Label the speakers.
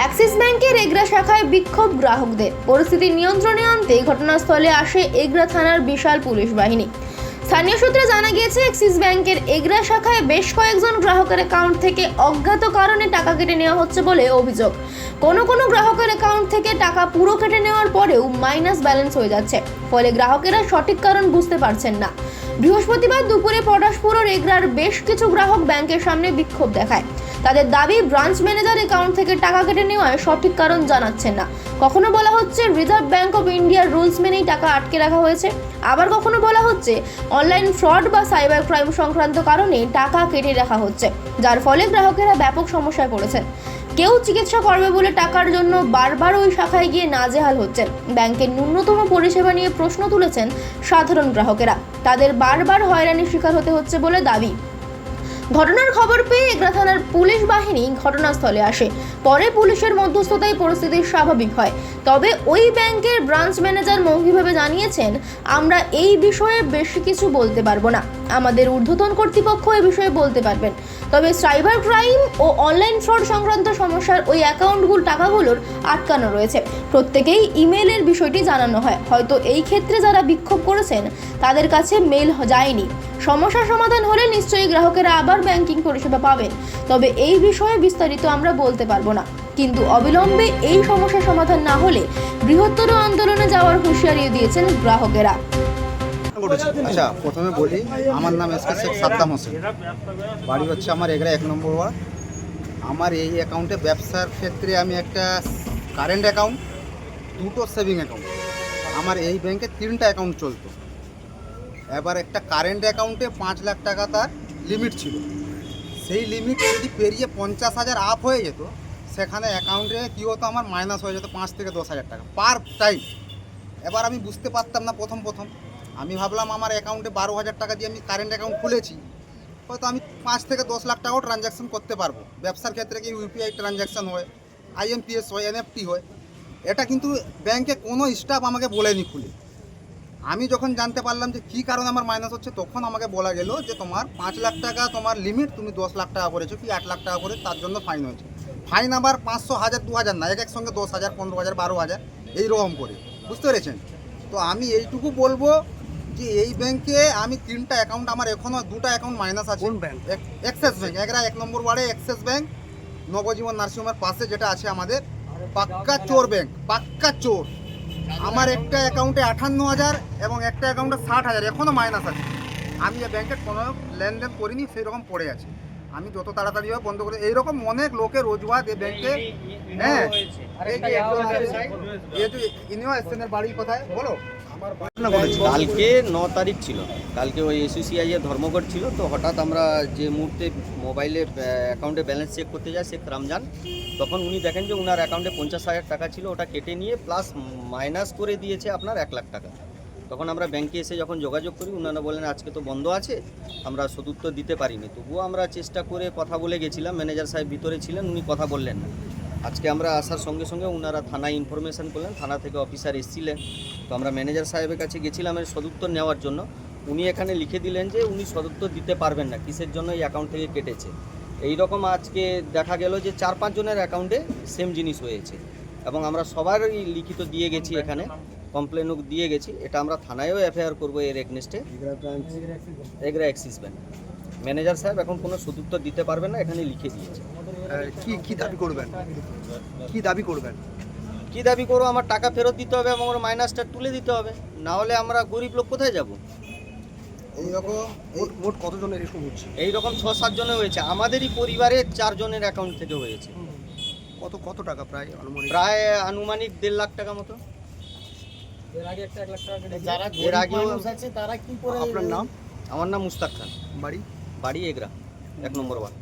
Speaker 1: Axis ব্যাংকের এগরা শাখায় বিক্ষোভ গ্রাহকদের। পরিস্থিতি নিয়ন্ত্রণে আনতে ঘটনাস্থলে আসে এগরা থানার বিশাল পুলিশ বাহিনী। স্থানীয় সূত্রে জানা গিয়েছে অ্যাক্সিস ব্যাংকের এগরা শাখায় বেশ কয়েকজন গ্রাহকের অ্যাকাউন্ট থেকে অজ্ঞাত কারণে টাকা কেটে নেওয়া হচ্ছে বলে অভিযোগ। কোনো কোনো গ্রাহকের অ্যাকাউন্ট থেকে টাকা পুরো কেটে নেওয়ার পরেও মাইনাস ব্যালেন্স হয়ে যাচ্ছে, ফলে গ্রাহকেরা সঠিক কারণ বুঝতে পারছেন না। বৃহস্পতিবার দুপুরে পটাশপুর ও এগরার বেশ কিছু গ্রাহক ব্যাংকের সামনে বিক্ষোভ দেখায়। তাদের দাবি, ব্রাঞ্চ ম্যানেজার অ্যাকাউন্ট থেকে টাকা কেটে নেওয়ায় সঠিক কারণ জানাচ্ছেন না। কখনো বলা হচ্ছে, রিজার্ভ ব্যাংক ইন্ডিয়ার রুলস মেনেই টাকা আটকে রাখা হয়েছে। আবার কখনো বলা হচ্ছে, অনলাইন ফ্রড বা সাইবার ক্রাইম সংক্রান্ত কারণে টাকা কেটে রাখা হচ্ছে, যার ফলে গ্রাহকেরা ব্যাপক সমস্যায় পড়েছেন। কেউ চিকিৎসা করবে বলে টাকার জন্য বারবার ওই শাখায় গিয়ে নাজেহাল হচ্ছেন। ব্যাংকের ন্যূনতম পরিষেবা নিয়ে প্রশ্ন তুলেছেন সাধারণ গ্রাহকেরা। তাদের বারবার হয়রানির শিকার হতে হচ্ছে বলে দাবি। ঘটনার খবর পেয়ে এগরা থানার পুলিশ বাহিনী ঘটনাস্থলে আসে। পরে পুলিশের মধ্যস্থতায় পরিস্থিতি স্বাভাবিক হয়। তবে ওই ব্যাংকের ব্রাঞ্চ ম্যানেজার মৌখিকভাবে জানিয়েছেন, আমরা এই বিষয়ে বেশি কিছু বলতে পারব না। আমাদের ঊর্ধ্বতন কর্তৃপক্ষ এ বিষয়ে বলতে পারবেন। তবে সাইবার ক্রাইম ও অনলাইন ফ্রড সংক্রান্ত সমস্যার ওই অ্যাকাউন্টগুলো টাকাগুলোর আটকানো রয়েছে। প্রত্যেকেই ইমেলের বিষয়টি জানানো হয়। হয়তো এই ক্ষেত্রে যারা বিক্ষোভ করেছেন, তাদের কাছে মেল যায়নি। সমস্যা সমাধান হলে নিশ্চয়ই গ্রাহকেরা আবার ব্যাংকিং পরিষেবা পাবেন। তবে এই বিষয়ে বিস্তারিত আমরা বলতে পারব না। কিন্তু অবিলম্বে এই সমস্যা সমাধান না হলে বৃহত্তর আন্দোলনে যাওয়ার হুঁশিয়ারি দিয়েছেন গ্রাহকেরা।
Speaker 2: আচ্ছা প্রথমে বলি, আমার নাম এস কে শেখ সাদ্দাম হোসেন। বাড়ি হচ্ছে আমার এগরা এক নম্বর ওয়ার্ড। আমার এই অ্যাকাউন্টে ব্যবসার ক্ষেত্রে আমি একটা কারেন্ট অ্যাকাউন্ট দুটো সেভিং অ্যাকাউন্ট আমার এই ব্যাংকে তিনটা অ্যাকাউন্ট চলতো। এবার একটা কারেন্ট অ্যাকাউন্টে পাঁচ লাখ টাকা তার লিমিট ছিল। সেই লিমিট যদি পেরিয়ে পঞ্চাশ হাজার আপ হয়ে যেত, সেখানে অ্যাকাউন্টে কী হতো আমার? মাইনাস হয়ে যেত পাঁচ থেকে দশ হাজার টাকা পার টাইম এবার আমি বুঝতে পারতাম না প্রথম প্রথম। আমি ভাবলাম আমার অ্যাকাউন্টে বারো হাজার টাকা দিয়ে আমি কারেন্ট অ্যাকাউন্ট খুলেছি। হয়তো আমি পাঁচ থেকে দশ লাখ টাকাও ট্রানজ্যাকশন করতে পারব। ব্যবসার ক্ষেত্রে কি ইউপিআই ট্রানজ্যাকশন হয় আইএমপিএস হয় এনএফটি হয়। এটা কিন্তু ব্যাংকে কোনো স্টাফ আমাকে বলেনি খুলে। আমি যখন জানতে পারলাম যে কী কারণে আমার মাইনাস হচ্ছে তখন আমাকে বলা গেল যে তোমার পাঁচ লাখ টাকা তোমার লিমিট তুমি দশ লাখ টাকা করেছ কি আট লাখ টাকা করে তার জন্য ফাইন হয়েছে। ফাইন আবার পাঁচশো হাজার দু হাজার না এক এক সঙ্গে দশ হাজার পনেরো হাজার বারো হাজার এইরকম করে। বুঝতে পেরেছেন? তো আমি এইটুকু বলব যে এই ব্যাংকে আমি তিনটা অ্যাকাউন্ট আমার এখনও দুটো অ্যাকাউন্ট মাইনাস আছে।
Speaker 3: কোন ব্যাংক?
Speaker 2: অ্যাক্সিস ব্যাংক এগরা এক নম্বর ওয়ার্ডে অ্যাক্সিস ব্যাংক নবজীবন নার্সিংহোমের পাশে যেটা আছে আমাদের পাক্কা চোর ব্যাংক পাক্কা চোর। আমার একটা অ্যাকাউন্টে আঠান্ন হাজার এবং একটা অ্যাকাউন্টে ষাট হাজার এখনও মাইনাস আছে। আমি এই ব্যাংকে কোনো লেনদেন করিনি সেই রকম পড়ে আছে। আমি যত তাড়াতাড়ি হয় বন্ধ করে এইরকম অনেক লোকের অজুহাত এই ব্যাংকে। হ্যাঁ এই যে যে এর বাড়ি কোথায়? বলো।
Speaker 4: কালকে ন তারিখ ছিল। কালকে ওই এসিসিআই এর ধর্মঘট ছিল, তো হঠাৎ আমরা যে মুহূর্তে মোবাইলে অ্যাকাউন্টে ব্যালেন্স চেক করতে যাই, শেখ রমজান, তখন উনি দেখেন যে ওনার অ্যাকাউন্টে পঞ্চাশ হাজার টাকা ছিল, ওটা কেটে নিয়ে প্লাস মাইনাস করে দিয়েছে আপনার এক লাখ টাকা। তখন আমরা ব্যাংকে এসে যখন যোগাযোগ করি ওনারা বলেন আজকে তো বন্ধ আছে, আমরা সদুত্তর দিতে পারিনি। তবুও আমরা চেষ্টা করে কথা বলে গেছিলাম, ম্যানেজার সাহেব ভিতরে ছিলেন, উনি কথা বললেন না। আজকে আমরা আসার সঙ্গে সঙ্গে ওনারা থানায় ইনফরমেশন করলেন থানা থেকে অফিসার এসেছিলেন। তো আমরা ম্যানেজার সাহেবের কাছে গেছিলাম এর সদুত্তর নেওয়ার জন্য। উনি এখানে লিখে দিলেন যে উনি সদুত্তর দিতে পারবেন না কিসের জন্য এই অ্যাকাউন্ট থেকে কেটেছে। এই রকম আজকে দেখা গেল যে চার পাঁচ জনের অ্যাকাউন্টে সেম জিনিস হয়েছে। এবং আমরা সবারই লিখিত দিয়ে গেছি এখানে কমপ্লেনও দিয়ে গেছি। এটা আমরা থানায়ও এফআইআর করব এর এগনেস্টে এগরা অ্যাক্সিস ব্যাংক ম্যানেজার সাহেব এখন কোনো সদুত্তর দিতে পারবেন না এখানে লিখে দিয়েছে।
Speaker 3: কি কি দাবি করবেন? কি দাবি করবেন?
Speaker 4: কি দাবি করব? আমার টাকা ফেরত দিতে হবে এবং ওর মাইনাসটা তুলে দিতে হবে। না হলে আমরা গরিব লোক কোথায় যাব?
Speaker 2: এইরকম
Speaker 3: মোট কতজনের এরকম হচ্ছে?
Speaker 4: এই রকম ছ সাতজনে হয়েছে। আমাদেরই পরিবারের চারজনের অ্যাকাউন্ট থেকে হয়েছে।
Speaker 3: কত কত টাকা প্রায় আনুমানিক?
Speaker 4: প্রায় আনুমানিক দেড় লাখ টাকা মতো।
Speaker 5: যারা
Speaker 4: এর
Speaker 5: আছে তারা কি করে
Speaker 3: আপনার নাম?
Speaker 4: আমার নাম মুস্তাক খান।
Speaker 3: বাড়ি?
Speaker 4: বাড়ি এগরা এক নম্বর ওয়ান